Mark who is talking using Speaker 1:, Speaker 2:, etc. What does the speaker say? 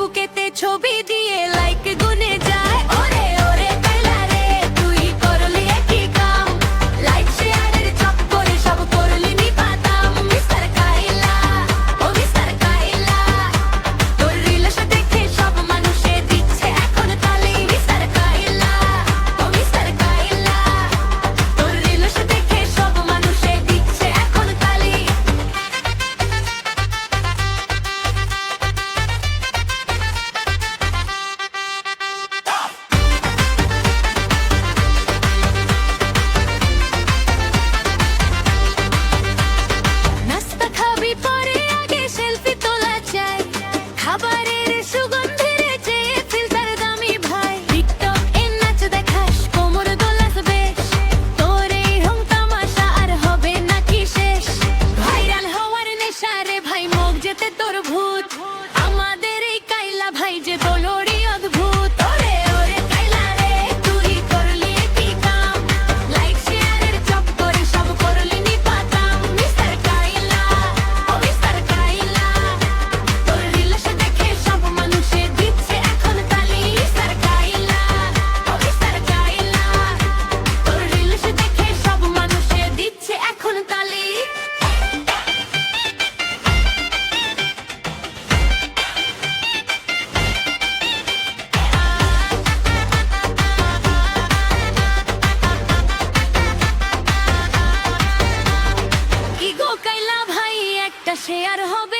Speaker 1: ফেসবুকেতে ছবি দিয়ে লাইক গুনে তোর ভুল লাইলা আর হবে